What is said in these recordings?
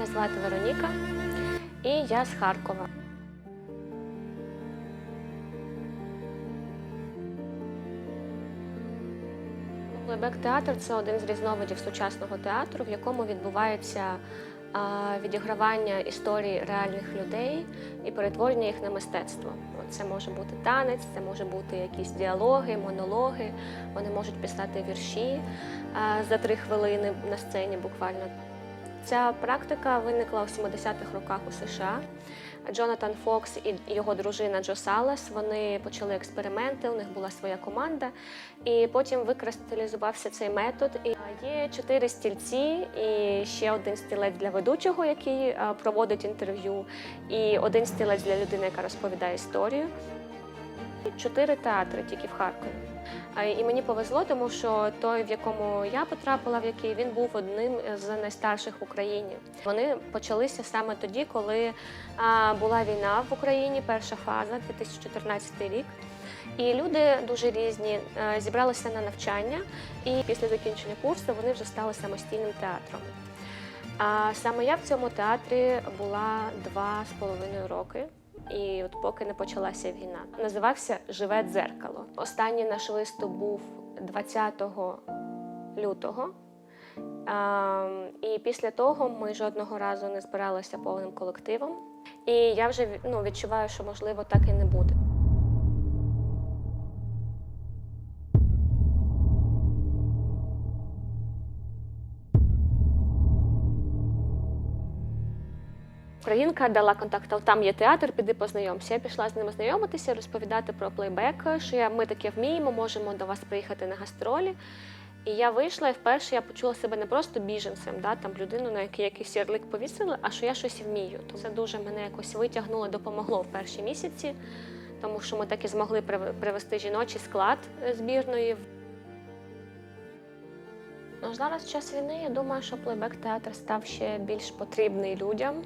Мене звати Вероніка, і я з Харкова. Плейбек театр це один з різновидів сучасного театру, в якому відбувається відігравання історій реальних людей і перетворення їх на мистецтво. Це може бути танець, це може бути якісь діалоги, монологи. Вони можуть писати вірші за три хвилини на сцені буквально. Ця практика виникла у 70-х роках у США. Джонатан Фокс і його дружина Джо Салес вони почали експерименти. У них була своя команда, і потім викристалізувався цей метод. І є чотири стільці, і ще один стілець для ведучого, який е, проводить інтерв'ю, і один стілець для людини, яка розповідає історію. Чотири театри тільки в Харкові. І мені повезло, тому що той, в якому я потрапила, в який він був одним з найстарших в Україні. Вони почалися саме тоді, коли була війна в Україні, перша фаза, 2014 рік. І люди дуже різні зібралися на навчання, і після закінчення курсу вони вже стали самостійним театром. А саме я в цьому театрі була два з половиною роки. І от поки не почалася війна, називався Живе дзеркало. Останній наш виступ був 20 лютого. А, і після того ми жодного разу не збиралися повним колективом. І я вже ну, відчуваю, що можливо так і не буде. Українка дала контакт, там є театр, піди познайомся. Я пішла з ними знайомитися, розповідати про плейбек, що я, ми таке вміємо, можемо до вас приїхати на гастролі. І я вийшла, і вперше я почула себе не просто біженцем, да, там людину, на який якийсь ярлик повісили, а що я щось вмію. То це дуже мене якось витягнуло, допомогло в перші місяці, тому що ми так і змогли привести жіночий склад е, збірної. Ну, зараз час війни я думаю, що плейбек театр став ще більш потрібний людям,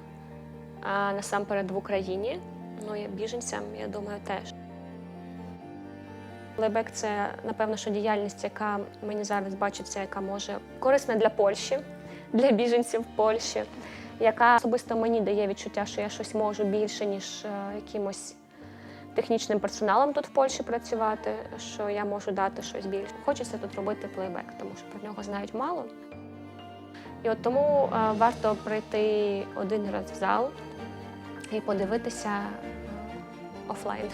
а насамперед в Україні. Ну і біженцям, я думаю, теж. Плейбек це, напевно, що діяльність, яка мені зараз бачиться, яка може корисна для Польщі, для біженців в Польщі, яка особисто мені дає відчуття, що я щось можу більше, ніж е, якимось технічним персоналом тут в Польщі працювати, що я можу дати щось більше. Хочеться тут робити плейбек, тому що про нього знають мало. І от тому е, варто прийти один раз в зал і подивитися офлайн.